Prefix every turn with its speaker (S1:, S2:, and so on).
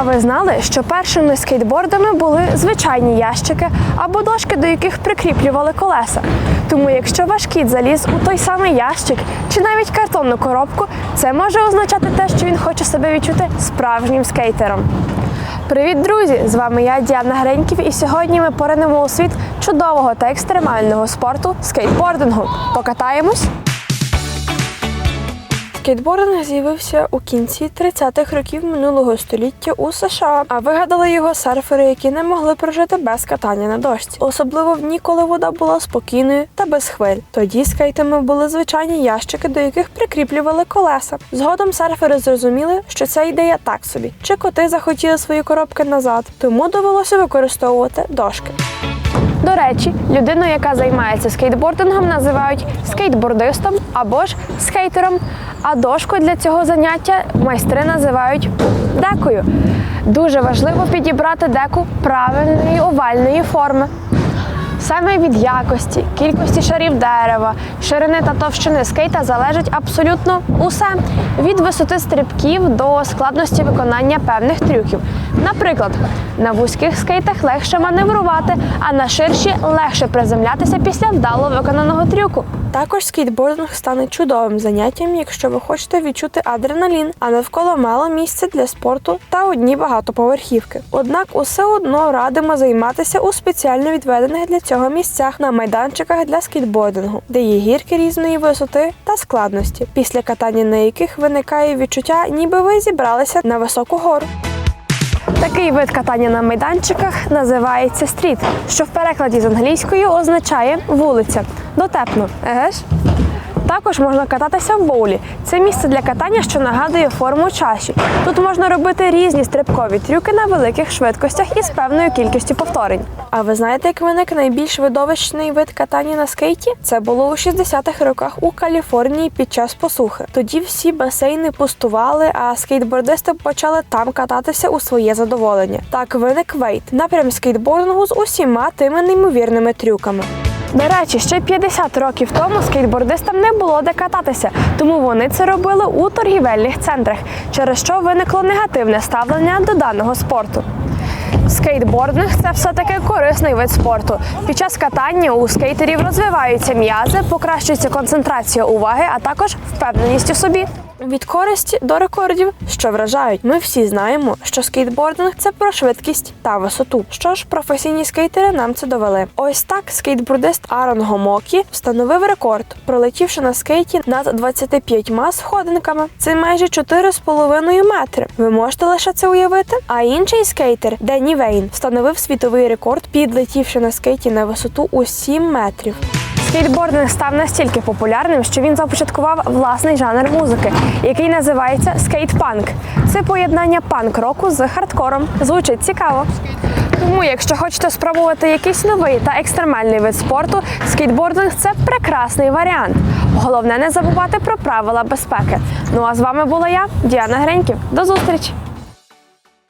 S1: А ви знали, що першими скейтбордами були звичайні ящики або дошки, до яких прикріплювали колеса. Тому, якщо ваш кіт заліз у той самий ящик чи навіть картонну коробку, це може означати те, що він хоче себе відчути справжнім скейтером. Привіт, друзі! З вами я Діана Греньків, і сьогодні ми поринемо у світ чудового та екстремального спорту скейтбордингу. Покатаємось? Скейтбординг з'явився у кінці 30-х років минулого століття у США, а вигадали його серфери, які не могли прожити без катання на дошці, особливо в дні, коли вода була спокійною та без хвиль. Тоді скейтами були звичайні ящики, до яких прикріплювали колеса. Згодом серфери зрозуміли, що ця ідея так собі. Чи коти захотіли свої коробки назад, тому довелося використовувати дошки. До речі, людину, яка займається скейтбордингом, називають скейтбордистом або ж скейтером. А дошку для цього заняття майстри називають декою. Дуже важливо підібрати деку правильної овальної форми. Саме від якості, кількості шарів дерева, ширини та товщини скейта залежить абсолютно усе від висоти стрибків до складності виконання певних трюків. Наприклад, на вузьких скейтах легше маневрувати, а на ширші легше приземлятися після вдало виконаного трюку. Також скейтбординг стане чудовим заняттям, якщо ви хочете відчути адреналін, а навколо мало місця для спорту та одні багатоповерхівки. Однак усе одно радимо займатися у спеціально відведених для цього місцях на майданчиках для скейтбордингу, де є гірки різної висоти та складності, після катання на яких виникає відчуття, ніби ви зібралися на високу гору. Такий вид катання на майданчиках називається стріт, що в перекладі з англійської означає вулиця. Дотепно, еге ж? Також можна кататися в боулі. Це місце для катання, що нагадує форму чаші. Тут можна робити різні стрибкові трюки на великих швидкостях із певною кількістю повторень. А ви знаєте, як виник найбільш видовищний вид катання на скейті? Це було у 60-х роках у Каліфорнії під час посухи. Тоді всі басейни пустували, а скейтбордисти почали там кататися у своє задоволення. Так виник вейт, напрям скейтбордингу з усіма тими неймовірними трюками. До речі, ще 50 років тому скейтбордистам не було де кататися, тому вони це робили у торгівельних центрах, через що виникло негативне ставлення до даного спорту. Скейтбординг це все-таки корисний вид спорту. Під час катання у скейтерів розвиваються м'язи, покращується концентрація уваги, а також впевненість у собі. Від користі до рекордів, що вражають, ми всі знаємо, що скейтбординг це про швидкість та висоту. Що ж, професійні скейтери нам це довели. Ось так скейтбордист Арон Гомокі встановив рекорд, пролетівши на скейті над 25 сходинками. Це майже 4,5 метри. Ви можете лише це уявити? А інший скейтер Денні Вейн встановив світовий рекорд, підлетівши на скейті на висоту у 7 метрів. Скейтбординг став настільки популярним, що він започаткував власний жанр музики, який називається скейтпанк. Це поєднання панк-року з хардкором. Звучить цікаво. Тому, якщо хочете спробувати якийсь новий та екстремальний вид спорту, скейтбординг це прекрасний варіант. Головне не забувати про правила безпеки. Ну а з вами була я, Діана Греньків. До зустрічі!